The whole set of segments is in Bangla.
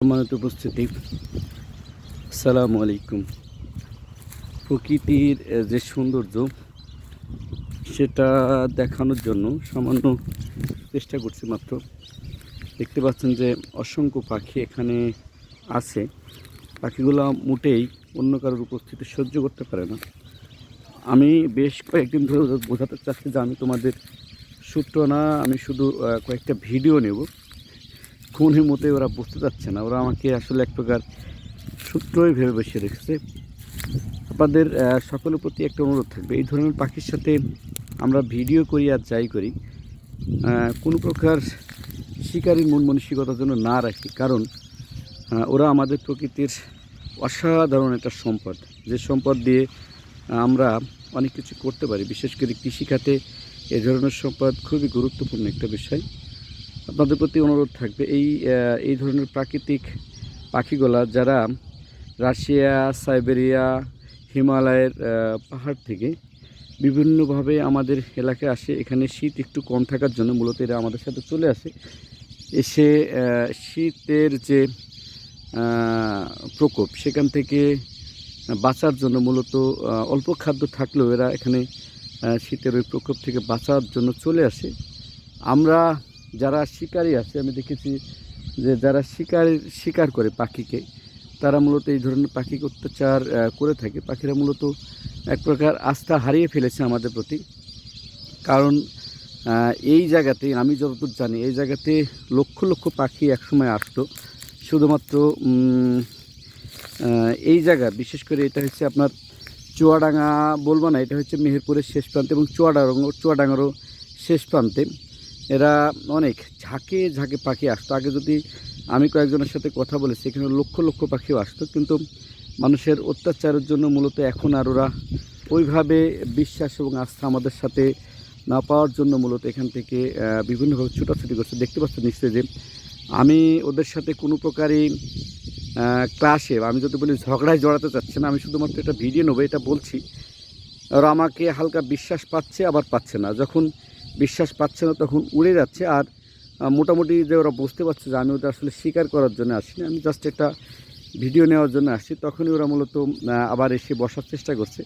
সম্মানিত উপস্থিতি। আসসালামু আলাইকুম প্রকৃতির যে সৌন্দর্য, সেটা দেখানোর জন্য সামান্য চেষ্টা করছি মাত্র। দেখতে পাচ্ছেন যে অসংখ্য পাখি এখানে আছে। পাখিগুলো মোটেই অন্য কারোর উপস্থিতি সহ্য করতে পারে না। আমি বেশ কয়েকদিন ধরে বোঝাতে চাচ্ছি যে আমি তোমাদের সূত্র না, আমি শুধু কয়েকটা ভিডিও নেব। কোনের মতে ওরা বুঝতে চাচ্ছে না। ওরা আমাকে আসলে এক প্রকার সূত্রই ভেবে বসে রেখেছে। আপনাদের সকলের প্রতি একটা অনুরোধ থাকবে। এই ধরনের পাখির সাথে আমরা ভিডিও করি আর যাই করি কোনো প্রকার শিকারীর মন মানসিকতা জন্য না রাখি। কারণ ওরা আমাদের প্রকৃতির অসাধারণ একটা সম্পদ। যে সম্পদ দিয়ে আমরা অনেক কিছু করতে পারি। বিশেষ করে কৃষিখাতে এ ধরনের সম্পদ খুবই গুরুত্বপূর্ণ একটা বিষয়। আপনাদের প্রতি অনুরোধ থাকবে, এই এই ধরনের প্রাকৃতিক পাখিগুলা যারা রাশিয়া, সাইবেরিয়া, হিমালয়ের পাহাড় থেকে বিভিন্নভাবে আমাদের এলাকায় আসে, এখানে শীত একটু কম থাকার জন্য মূলত এরা আমাদের সাথে চলে আসে। এসে শীতের যে প্রকোপ সেখান থেকে বাঁচার জন্য মূলত অল্প খাদ্য থাকলেও এরা এখানে শীতের ওই প্রকোপ থেকে বাঁচার জন্য চলে আসে। আমরা যারা শিকারী আছে, আমি দেখেছি যে যারা শিকার শিকার করে পাখিকে, তারা মূলত এই ধরনের পাখিকে অত্যাচার করে থাকে। পাখিরা মূলত এক প্রকার আস্থা হারিয়ে ফেলেছে আমাদের প্রতি। কারণ এই জায়গাতে, আমি যতদূর জানি, এই জায়গাতে লক্ষ লক্ষ পাখি একসময় আসতো। শুধুমাত্র এই জায়গা, বিশেষ করে এটা হচ্ছে আপনার চুয়াডাঙ্গা বলব না, এটা হচ্ছে মেহেরপুরের শেষ প্রান্তে এবং চুয়াডাঙ্গা, চুয়াডাঙ্গারও শেষ প্রান্তে। এরা অনেক ঝাঁকে ঝাঁকে পাখি আসতো। আগে যদি আমি কয়েকজনের সাথে কথা বলেছি এখানে লক্ষ লক্ষ পাখিও আসতো। কিন্তু মানুষের অত্যাচারের জন্য মূলত এখন আর ওরা ওইভাবে বিশ্বাস এবং আস্থা আমাদের সাথে না পাওয়ার জন্য মূলত এখান থেকে বিভিন্নভাবে ছুটাছুটি করছে। দেখতে পাচ্ছেন নিশ্চয়ই যে আমি ওদের সাথে কোনো প্রকারই ক্লাসে আমি যদি বলি ঝগড়ায় জড়াতে চাচ্ছি না, আমি শুধুমাত্র এটা ভিডিও নেব, এটা বলছি। ওরা আমাকে হালকা বিশ্বাস পাচ্ছে, আবার পাচ্ছে না। যখন বিশ্বাস পাচ্ছে না, তখন উড়ে যাচ্ছে। আর মোটামুটি যে ওরা বুঝতে পারছে যে আমি ওদের আসলে স্বীকার করার জন্য আসিনি, আমি জাস্ট একটা ভিডিও নেওয়ার জন্য আসছি। তখনই ওরা মূলত আবার এসে বসার চেষ্টা করছে।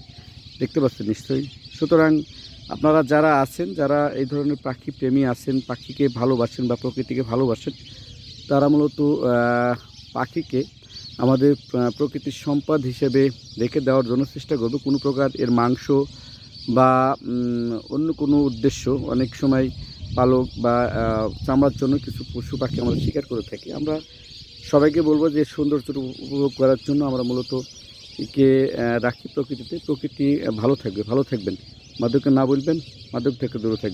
দেখতে পাচ্ছেন নিশ্চয়ই। সুতরাং আপনারা যারা আছেন, যারা এই ধরনের পাখি প্রেমী আছেন, পাখিকে ভালোবাসেন বা প্রকৃতিকে ভালোবাসেন, তারা মূলত পাখিকে আমাদের প্রকৃতির সম্পদ হিসেবে রেখে দেওয়ার জন্য চেষ্টা করবে। কোনো প্রকার এর মাংস বা অন্য কোনো উদ্দেশ্য, অনেক সময় পালক বা চামড়ার জন্য কিছু পশু পাখি আমরা শিকার করে থাকি। আমরা সবাইকে বলব যে, সৌন্দর্য উপভোগ করার জন্য আমরা মূলত একে রাখি প্রকৃতিতে। প্রকৃতি ভালো থাকবে, ভালো থাকবেন। মাদককে না বলবেন, মাদক থেকে দূরে থাকবেন।